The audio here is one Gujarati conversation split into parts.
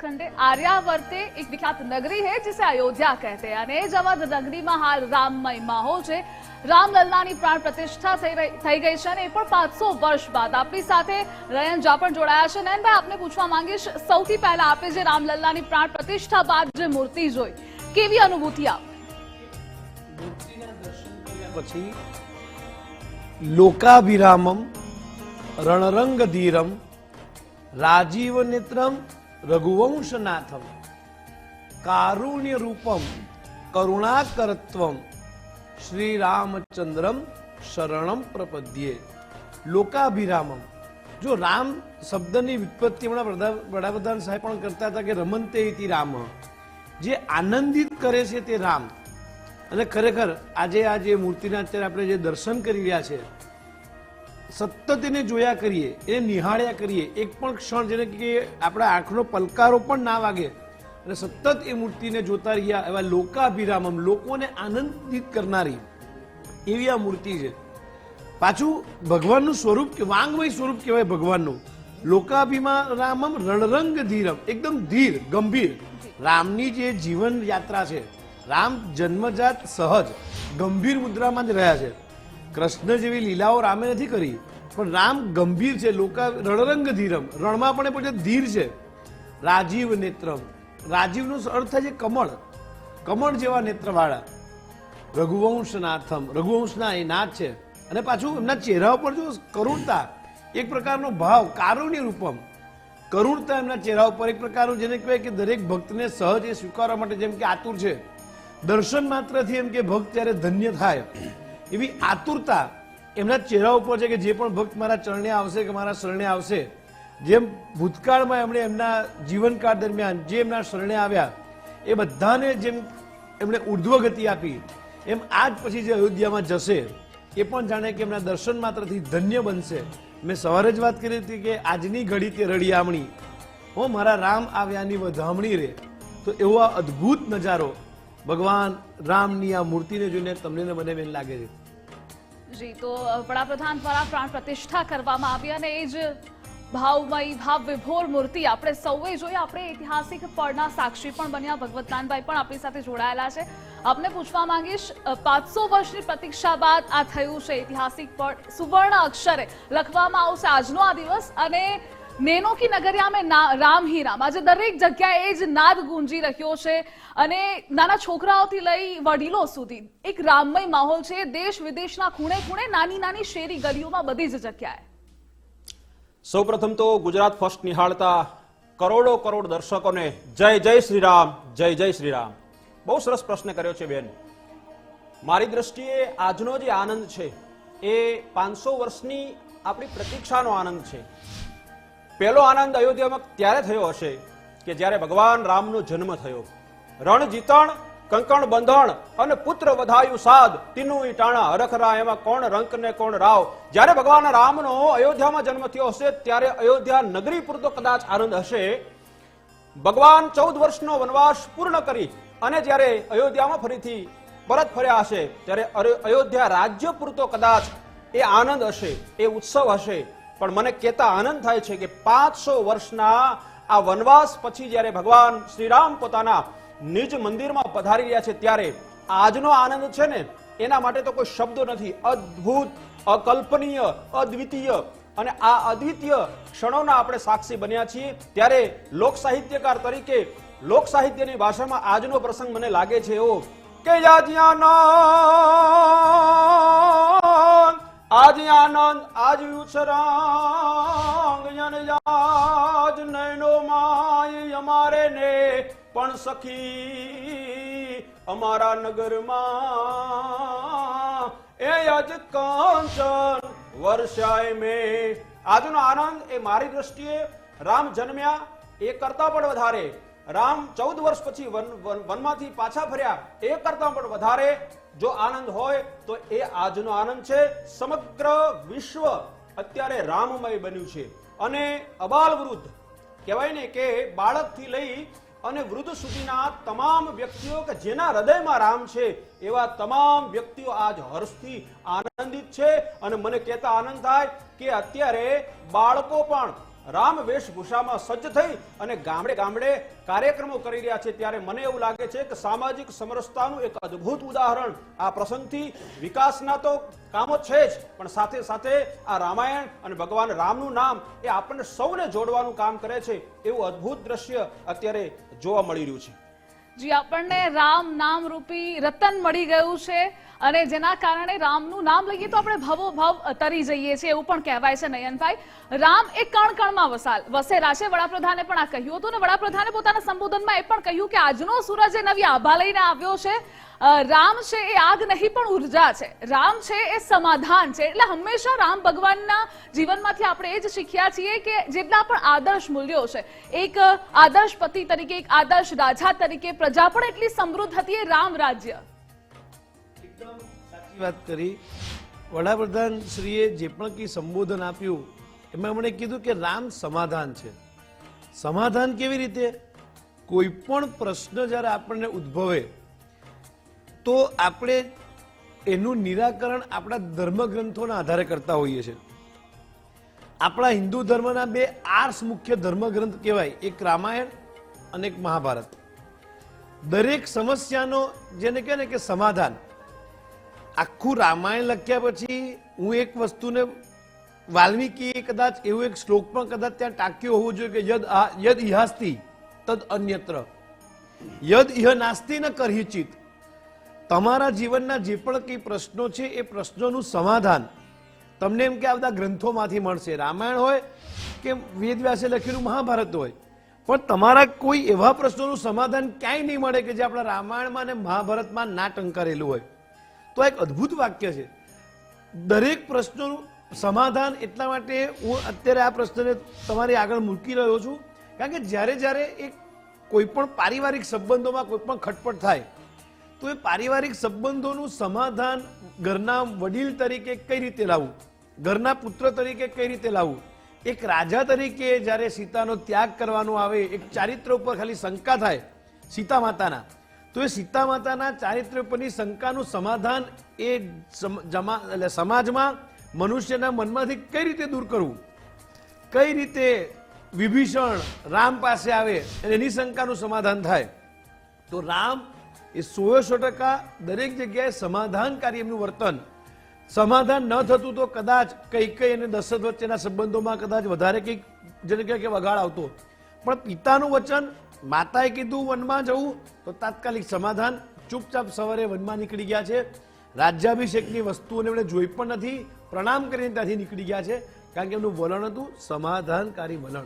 खंडे आर्यावर्ते एक विख्यात नगरी है जिसे अयोध्या कहते हैं અને એ જ અવધ નગરીમાં હાલ રામમય માહોલ છે રામલલ્લાની પ્રાણ પ્રતિષ્ઠા થઈ રહી- થઈ ગઈ છે અને એ પણ પાંચસો વર્ષ બાદ આપણી સાથે રયન જા પણ જોડાયા છે નયનભાઈ આપને પૂછવા માંગીશ સૌથી પહેલા આપે જે રામલલ્લાની પ્રાણ પ્રતિષ્ઠા બાદ જે મૂર્તિ જોઈ કેવી અનુભૂતિ આપી મૂર્તિના દર્શન કર્યા પછી લોકાભિરામમ રણરંગ ધીરમ રાજીવ નેત્રમ રઘુવંશનાથમ કારુણ્ય રૂપમ, કરુણાકરત્વમ શ્રી રામચંદ્રમ શરણમ પ્રપદ્યે. લોકાભિરામમ. જો રામ શબ્દની વિત્પત્તિ હમણાં વડાપ્રધાન સાહેબ પણ કરતા હતા કે રમંતે ઇતિ રામ. જે આનંદિત કરે છે તે રામ. અને ખરેખર આજે આ જે મૂર્તિના અત્યારે આપણે જે દર્શન કરી રહ્યા છે સતત એને જોયા કરીએ એને નિહાળ્યા કરીએ, એક પણ ક્ષણ જેને કે આપણા આંખનો પલકારો પણ ના વાગે અને સતત એ મૂર્તિને જોતા રહ્યા એવા લોકાભિરામમ, લોકોને આનંદિત કરનારી એવી આ મૂર્તિ છે. પાછું ભગવાનનું સ્વરૂપ કે વાંગમય સ્વરૂપ કહેવાય ભગવાનનું. લોકાભિમારામમ રણરંગ ધીરમ, એકદમ ધીર, ગંભીર. રામની જે જીવન યાત્રા છે, રામ જન્મજાત સહજ, ગંભીર મુદ્રામાં જ રહ્યા છે. કૃષ્ણ જેવી લીલાઓ રામે નથી કરી, પણ રામ ગંભીર છે, લોકા રણરંગ ધીરમ રણમાં પણ એ પોતે ધીર છે. રાજીવ નેત્રમ. રાજીવનો અર્થ થાય છે કમળ. કમળ જેવા નેત્રવાળા. રઘુવંશનાથમ. રઘુવંશના એ નાથ છે. અને પાછું એમના ચહેરા ઉપર જો કરુણતા, એક પ્રકારનો ભાવ, કારુણ્ય રૂપમ. કરુણતા એમના ચહેરા ઉપર એક પ્રકારનું જેને કહેવાય કે દરેક ભક્તને સહજ એ સ્વીકારવા માટે જેમ કે આતુર છે. દર્શન માત્રથી એમ કે ભક્ત ત્યારે ધન્ય થાય એવી આતુરતા એમના ચહેરા ઉપર છે કે જે પણ ભક્ત મારા ચરણે આવશે કે મારા શરણે આવશે, જેમ ભૂતકાળમાં એમણે એમના જીવનકાળ દરમિયાન જે એમના શરણે આવ્યા, એ બધાને જેમ એમણે ઉર્ધ્વ ગતિ આપી, એમ આજ પછી જે અયોધ્યામાં જશે, એ પણ જાણે કે એમના દર્શન માત્રથી ધન્ય બનશે. મેં સવારે જ વાત કરી હતી કે આજની ઘડી તે રળિયામણી. હો, મારા રામ આવ્યાની વધામણી રે. તો એવો આ અદ્ભુત નજારો ભગવાન રામની આ મૂર્તિને જોઈને તમને મને બેન લાગે છે. જી, તો વડાપ્રધાન દ્વારા પ્રાણ પ્રતિષ્ઠા કરવામાં આવી અને એ જ ભાવમય ભાવ વિભોર મૂર્તિ આપણે સૌએ જોઈ, આપણે ઐતિહાસિક પળના સાક્ષી પણ બન્યા ભગવતલાલભાઈ પણ આપણી સાથે જોડાયેલા છે. આપને પૂછવા માંગીશ પાંચસો વર્ષની પ્રતીક્ષા બાદ આ થયું છે, ઐતિહાસિક પળ, સુવર્ણ અક્ષરે લખવામાં આવશે આજનો આ દિવસ અને નેનો કી નગરિયામાં રામ હી રામ. આજે દરેક જગ્યાએ જ નાદ ગુંજી રહ્યો છે અને નાના છોકરાઓથી લઈ વડીલો સુધી. એક રામમય માહોલ છે. દેશ વિદેશના ખૂણે ખૂણે નાની નાની શેરી ગલીઓમાં બધી જ જગ્યાએ. સૌપ્રથમ તો ગુજરાત ફર્સ્ટ નિહાળતા કરોડો કરોડ દર્શકોને જય જય શ્રી રામ જય જય શ્રી રામ બહુ સરસ પ્રશ્ન કર્યો છે બેન. મારી દ્રષ્ટિએ આજનો જે આનંદ છે, એ પાંચસો વર્ષની આપણી પ્રતીક્ષાનો આનંદ છે. પહેલો આનંદ અયોધ્યામાં ત્યારે થયો હશે કે જ્યારે ભગવાન રામનો જન્મ થયો. રણ જીતણ, કંકણ બંધણ અને પુત્ર વધાયું સાદ તીનું ઈટાણા હરખરા એમાં કોણ રંક ને કોણ રાવ? જ્યારે ભગવાન રામનો અયોધ્યામાં જન્મ થયો હશે, ત્યારે અયોધ્યા નગરી પૂરતો કદાચ આનંદ હશે. ભગવાન ચૌદ વર્ષનો વનવાસ પૂર્ણ કરી અને જ્યારે અયોધ્યામાં ફરીથી પરત ફર્યા હશે, ત્યારે અયોધ્યા રાજ્ય પૂરતો કદાચ એ આનંદ હશે, એ ઉત્સવ હશે. પણ મને કહેતા આનંદ થાય છે કે પાંચસો વર્ષના આ વનવાસ પછી જ્યારે ભગવાન શ્રીરામ પોતાના નિજ મંદિરમાં પધારી રહ્યા છે, ત્યારે આજનો આનંદ છે ને, એના માટે તો કોઈ શબ્દો નથી. અદ્ભુત, અકલ્પનીય, અદ્વિતીય અને આ અદ્વિતીય ક્ષણોના આપણે સાક્ષી બન્યા છીએ. ત્યારે લોક સાહિત્યકાર તરીકે, લોક સાહિત્યની ભાષામાં આજનો પ્રસંગ મને લાગે છે એવો, કે આજ આજ આનંદ, આજ ઉછરાંગ જન નૈનો માય અમારે ને પણ સખી અમારા નગરમાં. એ અજ કાંચન વર્ષાય મે. આજનો આનંદ એ મારી દ્રષ્ટિએ રામ જન્મ્યા, એ કરતા પણ વધારે. રામ ચૌદ વર્ષ પછી વન- વન- વનમાંથી પાછા ફર્યા, એ કરતા પણ વધારે. જો આનંદ હોય તો એ આજનો આનંદ છે. સમગ્ર વિશ્વ અત્યારે રામમય બન્યું છે. અને અબાલ વૃદ્ધ કહેવાય ને કે બાળકથી લઈ અને વૃદ્ધ સુધીના તમામ વ્યક્તિઓ કે જેના હૃદયમાં રામ છે, એવા તમામ વ્યક્તિઓ આજ હર્ષથી આનંદિત છે. અને મને કહેતા આનંદ થાય કે અત્યારે બાળકો પણ રામ વેશભૂષામાં સજ્જ થઈ અને ગામડે ગામડે કાર્યક્રમો કરી રહ્યા છે ત્યારે મને એવું લાગે છે કે સામાજિક સમરસતાનું એક અદ્ભુત ઉદાહરણ આ પ્રસંગથી વિકાસના તો કામો છે જ, પણ સાથે સાથે આ રામાયણ અને ભગવાન રામનું નામ એ આપણને સૌને જોડવાનું કામ કરે છે એવું અદ્ભુત દ્રશ્ય અત્યારે જોવા મળી રહ્યું છે. જી, આપણને રામ નામ રૂપી રતન મળી ગયું છે. અને જેના કારણે રામનું નામ લઈએ તો આપણે ભવો ભવ તરી જઈએ છીએ એવું પણ કહેવાય છે નયનભાઈ. રામ એ કણ કણમાં વસાલ, વસેલા છે. વડાપ્રધાને પણ આ કહ્યું હતું અને વડાપ્રધાને પોતાના સંબોધનમાં એ પણ કહ્યું કે આજનો સૂરજ એ નવી આભા લઈને આવ્યો છે. રામ છે એ આગ નહીં પણ ઊર્જા છે. રામ છે એ સમાધાન છે. એટલે હંમેશા રામ ભગવાનના જીવનમાંથી આપણે એ જ શીખ્યા છીએ કે જેટલા પણ આદર્શ મૂલ્યો છે, એક આદર્શ પતિ તરીકે, એક આદર્શ રાજા તરીકે પ્રજા પણ એટલી સમૃદ્ધ હતી એ રામ રાજ્ય. એકદમ સાચી વાત કરી. વડાપ્રધાન જે પણ કંઈ સંબોધન આપ્યું, એમાં એમણે કીધું કે રામ સમાધાન છે. સમાધાન કેવી રીતે? કોઈ પણ પ્રશ્ન જ્યારે આપણને ઉદ્ભવે, તો આપણે એનું નિરાકરણ આપણા ધર્મગ્રંથોના આધારે કરતા હોઈએ છીએ. આપણા હિન્દુ ધર્મના બે આર્સ મુખ્ય ધર્મગ્રંથ કહેવાય, એક રામાયણ અને એક મહાભારત. દરેક સમસ્યાનો જેને કહે ને કે સમાધાન. આખું રામાયણ લખ્યા પછી હું એક વસ્તુને વાલ્મીકીએ કદાચ એવું એક શ્લોક પણ કદાચ ત્યાં ટાંક્યો હોવો જોઈએ કે યદ યદ ઇહાસ્તી, તદ અન્યત્ર. યદ ઇહ નાસ્તી ન કરહિચિત તમારા જીવનના જે પણ કંઈ પ્રશ્નો છે એ પ્રશ્નોનું સમાધાન તમને એમ કે આ બધા ગ્રંથોમાંથી મળશે. રામાયણ હોય કે વેદવ્યાસે લખેલું મહાભારત હોય. પણ તમારા કોઈ એવા પ્રશ્નોનું સમાધાન ક્યાંય નહીં મળે કે જે આપણા રામાયણમાં અને મહાભારતમાં ના ટંકારેલું હોય. તો એક અદ્ભુત વાક્ય છે. દરેક પ્રશ્નોનું સમાધાન એટલા માટે હું અત્યારે આ પ્રશ્નને તમારી આગળ મૂકી રહ્યો છું. કારણ કે જ્યારે જ્યારે એક કોઈ પણ પારિવારિક સંબંધોમાં કોઈ પણ ખટપટ થાય, તો એ પારિવારિક સંબંધોનું સમાધાન ઘરના વડીલ તરીકે કઈ રીતે લાવવું? ઘરના પુત્ર તરીકે કઈ રીતે લાવવું? એક રાજા તરીકે જ્યારે સીતાનો ત્યાગ કરવાનો આવે, એક ચારિત્ર ઉપર ખાલી શંકા થાય સીતા માતાના તો એ સીતા માતાના ચારિત્ર પરની શંકાનું સમાધાન એ એટલે સમાજમાં મનુષ્યના મનમાંથી કઈ રીતે દૂર કરવું? કઈ રીતે વિભીષણ રામ પાસે આવે અને એની શંકાનું સમાધાન થાય? તો રામ એ સોએ સો ટકા દરેક જગ્યાએ સમાધાનકારી એમનું વર્તન. સમાધાન ન થતું તો કદાચ કઈ કઈ અને દશરથ વચ્ચેના સંબંધોમાં કદાચ વધારે કંઈક જેને કહેવાય કે વગાડ આવતો. પણ પિતાનું વચન માતાએ કીધું, વનમાં જવું. તો તાત્કાલિક સમાધાન. ચૂપચાપ સવારે વનમાં નીકળી ગયા છે. રાજ્યાભિષેકની વસ્તુઓને એમણે જોઈ પણ નથી. પ્રણામ કરીને ત્યાંથી નીકળી ગયા છે. કારણ કે એમનું વલણ હતું સમાધાનકારી વલણ.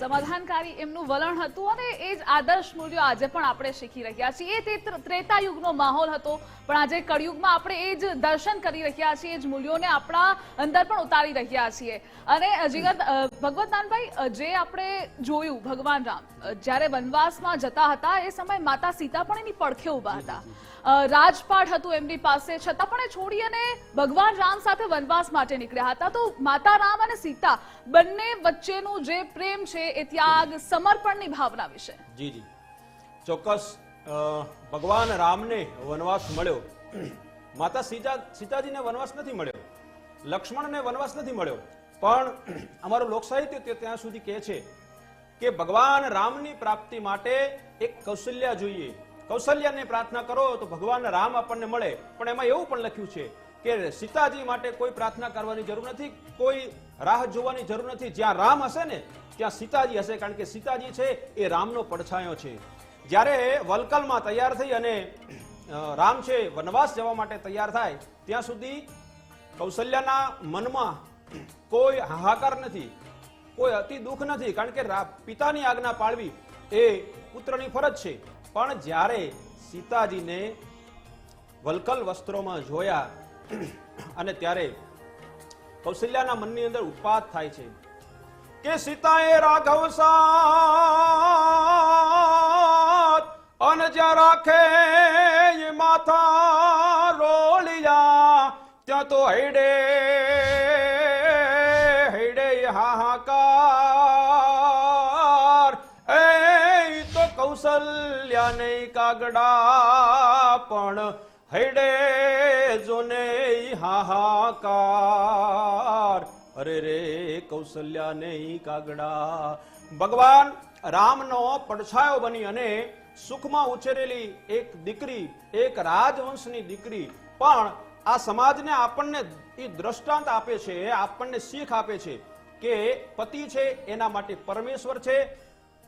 સમાધાનકારી એમનું વલણ હતું અને એ જ આદર્શ મૂલ્યો આજે પણ આપણે શીખી રહ્યા છીએ. એ ત્રેતા યુગનો માહોલ હતો પણ આજે કળિયુગમાં આપણે એ જ દર્શન કરી રહ્યા છીએ એ જ મૂલ્યોને આપણા અંદર પણ ઉતારી રહ્યા છીએ. અને જીગત અ, ભગવતનાનભાઈ જે આપણે જોયું ભગવાન રામ જ્યારે વનવાસમાં જતા હતા એ સમયે માતા સીતા પણ એની પડખે ઊભા હતા. રાજપાટ હતું એમની પાસે છતાં પણ એ છોડી અને ભગવાન રામ સાથે વનવાસ માટે નીકળ્યા હતા. તો માતા રામ અને સીતા બંને વચ્ચેનું જે પ્રેમ છે એ ત્યાગ સમર્પણની ભાવના વિશે. જી જી. ચોક્કસ ભગવાન રામને વનવાસ મળ્યો. માતા સીતા, સીતાજીને વનવાસ નથી મળ્યો. લક્ષ્મણને વનવાસ નથી મળ્યો. પણ અમારું લોકસાહિત્ય તે ત્યાં સુધી કહે છે કે ભગવાન રામની પ્રાપ્તિ માટે એક કૌશલ્યા જોઈએ. કૌશલ્યાને પ્રાર્થના કરો તો ભગવાન રામ આપણને મળે. પણ એમાં એવું પણ લખ્યું છે કે સીતાજી માટે કોઈ પ્રાર્થના કરવાની જરૂર નથી, કોઈ રાહ જોવાની જરૂર નથી. જ્યાં રામ હશે ને, ત્યાં સીતાજી હશે, કારણ કે સીતાજી છે એ રામનો પડછાયો છે. જ્યારે વલકલમાં તૈયાર થઈ અને રામ છે વનવાસ જવા માટે તૈયાર થાય, ત્યાં સુધી કૌશલ્યાના મનમાં કોઈ હાહાકાર નથી, કોઈ અતિ દુઃખ નથી, કારણ કે પિતાની આજ્ઞા પાળવી એ પુત્રની ફરજ છે. પણ જ્યારે સીતાજીને વલકલ વસ્ત્રોમાં જોયા અને ત્યારે કૌશલ્યાના મનની અંદર ઉત્પાદ થાય છે. કે સીતાએ રાઘવ સાથ અન જ્યાં રાખે માથા રોલિયા. ત્યાં તો હૈડે હૈડે હાહાકાર. એ તો કૌશલ્યા નહીં કાગડા પણ હૈડે જોને હાહાકાર. અરે રે કૌશલ્યા ને કાગડા. ભગવાન રામનો પડછાયો બની અને સુખમાં ઉછેરેલી એક દીકરી, એક રાજવંશની દીકરી. પણ આ સમાજને આપણને એ દ્રષ્ટાંત આપે છે, આપણને શીખ આપે છે કે પતિ છે એના માટે પરમેશ્વર છે.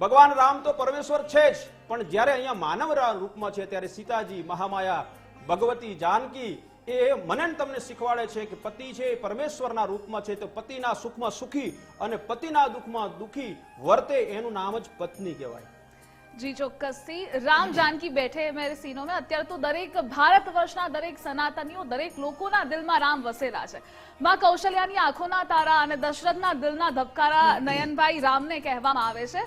ભગવાન રામ તો પરમેશ્વર છે જ, પણ જ્યારે અહીંયા માનવ રૂપમાં છે, ત્યારે સીતાજી, મહામાયા ભગવતી જાનકી એ મને તમને શીખવાડે છે કે પતિ છે પરમેશ્વરના રૂપમાં છે, તો પતિના સુખમાં સુખી અને પતિના દુઃખમાં દુઃખી વર્તે એનું નામ જ પત્ની કહેવાય. જી, ચોક્કસથી. રામ જાનકી બેઠે મેરે સીનો મેં અત્યારે તો દરેક ભારત વર્ષના દરેક સનાતનીઓ, દરેક લોકોના દિલમાં રામ વસેલા છે. માં કૌશલ્યાની આંખોના તારા અને દશરથના દિલના ધબકારા નયનભાઈ રામને કહેવામાં આવે છે.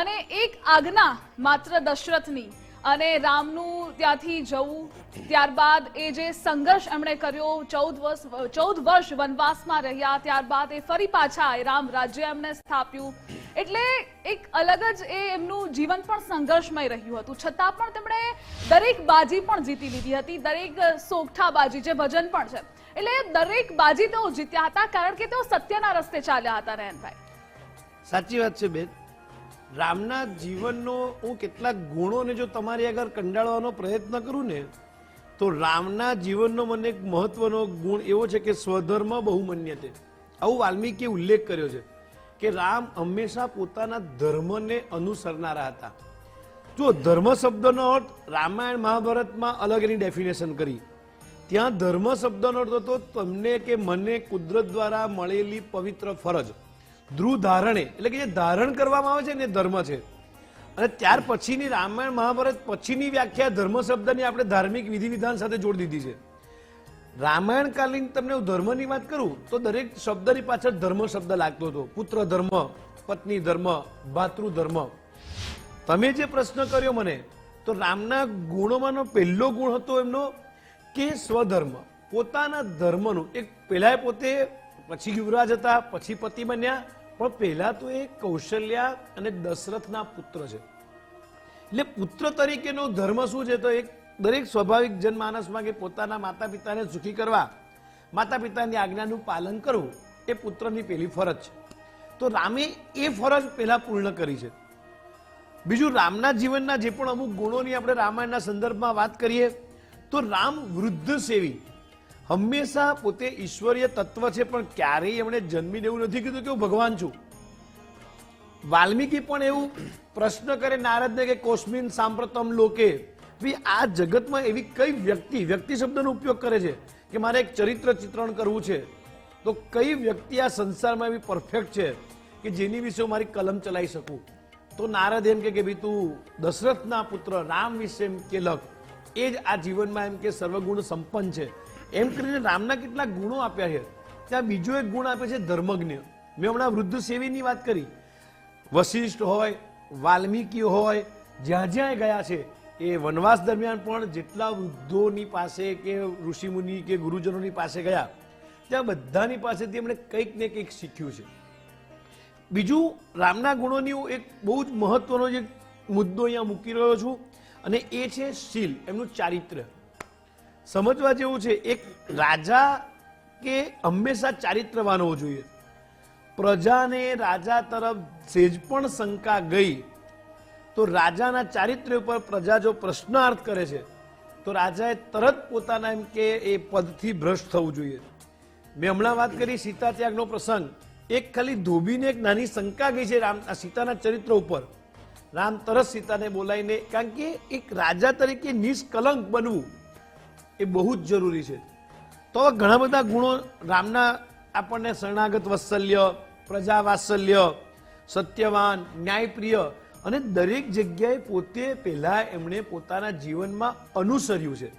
અને એક આજ્ઞા માત્ર દશરથની. અને રામનું ત્યાંથી જવું. ત્યારબાદ એ જે સંઘર્ષ એમણે કર્યો, ચૌદ વર્ષ ચૌદ વર્ષ વનવાસમાં રહ્યા, ત્યારબાદ એ ફરી પાછા એ રામ રાજ્ય એમણે સ્થાપ્યું. એટલે એક અલગ જ એ એમનું જીવન પણ સંઘર્ષમય રહ્યું હતું. છતાં પણ તેમણે દરેક બાજી પણ જીતી લીધી હતી. દરેક સોગઠા બાજી જે ભજન પણ છે. એટલે દરેક બાજી તેઓ જીત્યા હતા, કારણ કે તેઓ સત્યના રસ્તે ચાલ્યા હતા નયનભાઈ સાચી વાત છે બેન. રામના જીવનનો હું કેટલાક ગુણોને જો તમારી આગળ કંડાળવાનો પ્રયત્ન કરું ને, તો રામના જીવનનો મને એક મહત્વનો ગુણ એવો છે કે સ્વધર્મ બહુમન્ય છે. આવું વાલ્મીકીએ ઉલ્લેખ કર્યો છે કે રામ હંમેશા પોતાના ધર્મને અનુસરનારા હતા. જો ધર્મ શબ્દનો અર્થ રામાયણ મહાભારતમાં અલગ એની ડેફિનેશન કરી, ત્યાં ધર્મ શબ્દનો અર્થ હતો તમને કે મને કુદરત દ્વારા મળેલી પવિત્ર ફરજ. ધ્રુવ ધારણે, એટલે કે જે ધારણ કરવામાં આવે છે ને ધર્મ છે. અને ત્યાર પછીની રામાયણ મહાભારત પછીની વ્યાખ્યા ધર્મ શબ્દની આપણે ધાર્મિક વિધિ વિધાન સાથે જોડી દીધી છે. રામાયણ કાલીન તમને હું ધર્મની વાત કરું, તો દરેક શબ્દની પાછળ ધર્મ શબ્દ લાગતો હતો. પુત્ર ધર્મ, પત્ની ધર્મ, ભાતૃ ધર્મ. તમે જે પ્રશ્ન કર્યો મને, તો રામના ગુણોમાંનો પહેલો ગુણ હતો એમનો કે સ્વધર્મ. પોતાના ધર્મનું, એક પહેલાંય પોતે પછી યુવરાજ હતા, પછી પતિ બન્યા પણ પહેલા તો એ કૌશલ્યા અને દશરથના પુત્ર છે. એટલે પુત્ર તરીકેનો ધર્મ શું છે? તો એક દરેક સ્વાભાવિક જનમાનસમાં કે પોતાના માતા પિતાને સુખી કરવા માતા પિતાની આજ્ઞાનું પાલન કરવું, એ પુત્રની પહેલી ફરજ છે. તો રામે એ ફરજ પહેલા પૂર્ણ કરી છે. બીજું, રામના જીવનના જે પણ અમુક ગુણોની આપણે રામાયણના સંદર્ભમાં વાત કરીએ, તો રામ વૃદ્ધ સેવી હંમેશા પોતે ઈશ્વરીય તત્વ છે, પણ ક્યારેય એમણે જન્મીને એવું નથી કીધું કે હું ભગવાન છું. વાલ્મીકી પણ એવું પ્રશ્ન કરે નારદને કે કોસ્મિન સાંપ્રતમ લોકે આ જગતમાં એવી કઈ વ્યક્તિ વ્યક્તિ શબ્દનો ઉપયોગ કરે છે કે મારે એક ચરિત્ર ચિત્રણ કરવું છે? તો કઈ વ્યક્તિ આ સંસારમાં એવી પરફેક્ટ છે કે જેની વિશે હું મારી કલમ ચલાવી શકું? તો નારદ એમ કે કે, ભાઈ, તું દશરથના પુત્ર રામ વિશે એમ કે લખ. એ જ આ જીવનમાં એમ કે સર્વગુણ સંપન્ન છે. એમ કરીને રામના કેટલા ગુણો આપ્યા છે. ત્યાં બીજો એક ગુણ આપે છે ધર્મજ્ઞ. મેં હમણાં વૃદ્ધ સેવીની વાત કરી. વશિષ્ઠ હોય વાલ્મીકી હોય, જ્યાં જ્યાં ગયા છે, એ વનવાસ દરમિયાન પણ જેટલા વૃદ્ધોની પાસે કે ઋષિમુનિ કે ગુરુજનોની પાસે ગયા, ત્યાં બધાની પાસેથી એમણે કંઈક ને કંઈક શીખ્યું છે. બીજું, રામના ગુણોની હું એક બહુ જ મહત્વનો જે મુદ્દો અહીંયા મૂકી રહ્યો છું, અને એ છે શીલ, એમનું ચારિત્ર્ય સમજવા જેવું છે, એક રાજા કે હંમેશા ચારિત્રવાન હોવો જોઈએ. પ્રજાને રાજા તરફ સેજ પણ શંકા ગઈ, તો રાજાના ચારિત્ર્ય ઉપર પ્રજા જો પ્રશ્નાર્થ કરે છે, તો રાજાએ તરત પોતાના એમ કે એ પદથી ભ્રષ્ટ થવું જોઈએ. મેં હમણાં વાત કરી સીતા ત્યાગનો પ્રસંગ. એક ખાલી ધોબીને એક નાની શંકા ગઈ છે રામ સીતાના ચરિત્ર ઉપર. રામ તરત સીતાને બોલાવીને, કારણ કે એક રાજા તરીકે નિષ્કલંક બનવું એ બહુ જ જરૂરી છે. તો ઘણા બધા ગુણો રામના આપણને શરણાગત વાત્સલ્ય પ્રજા વાત્સલ્ય સત્યવાન, ન્યાયપ્રિય અને દરેક જગ્યાએ પોતે પહેલા એમણે પોતાના જીવનમાં અનુસર્યું છે.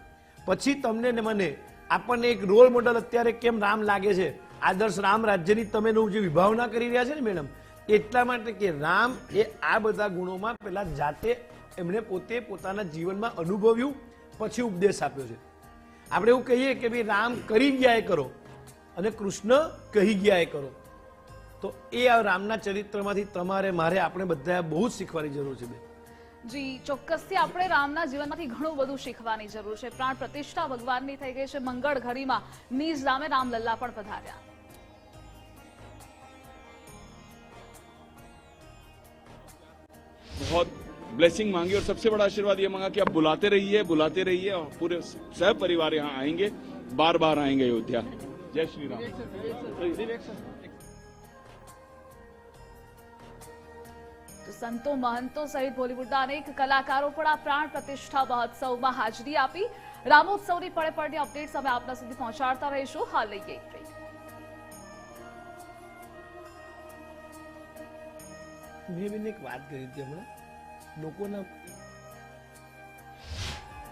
પછી તમને મને, આપણને એક રોલ મોડલ અત્યારે કેમ રામ લાગે છે? આદર્શ રામ રાજ્યની તમે જે વિભાવના કરી રહ્યા છે ને મેડમ, એટલા માટે કે રામ એ આ બધા ગુણોમાં પહેલાં જાતે એમણે પોતે પોતાના જીવનમાં અનુભવ્યું, પછી ઉપદેશ આપ્યો છે. આપણે એવું કહીએ કે ભાઈ રામ કરી ગયા એ કરો અને કૃષ્ણ કહી ગયા એ કરો. તો એ આ રામના ચરિત્રમાંથી તમારે મારે આપણે બધા બહુ જ શીખવાની જરૂર છે જી ચોક્કસથી આપણે રામના જીવનમાંથી ઘણું બધું શીખવાની જરૂર છે. પ્રાણ પ્રતિષ્ઠા ભગવાનની થઈ ગઈ છે. મંગળ ઘડીમાં નિજ રામે રામલલ્લા પણ પધાર્યા. बहुत ब्लेसिंग मांगी और सबसे बड़ा आशीर्वाद ये मांगा कि आप बुलाते रहिए बुलाते रहिए और पूरे सह परिवार यहाँ आएंगे बार बार आएंगे अयोध्या जय श्री राम તો સંતો મહંતો સહિત બોલિવૂડના અનેક કલાકારો પણ આ પ્રાણ પ્રતિષ્ઠા મહોત્સવમાં હાજરી આપી રામોત્સવની પળે પળની અપડેટ્સ અમે આપના સુધી પહોંચાડતા રહીશું હાલ લઈએ એક બ્રેક. મેં બેન એક વાત કરી હતી હમણાં લોકોના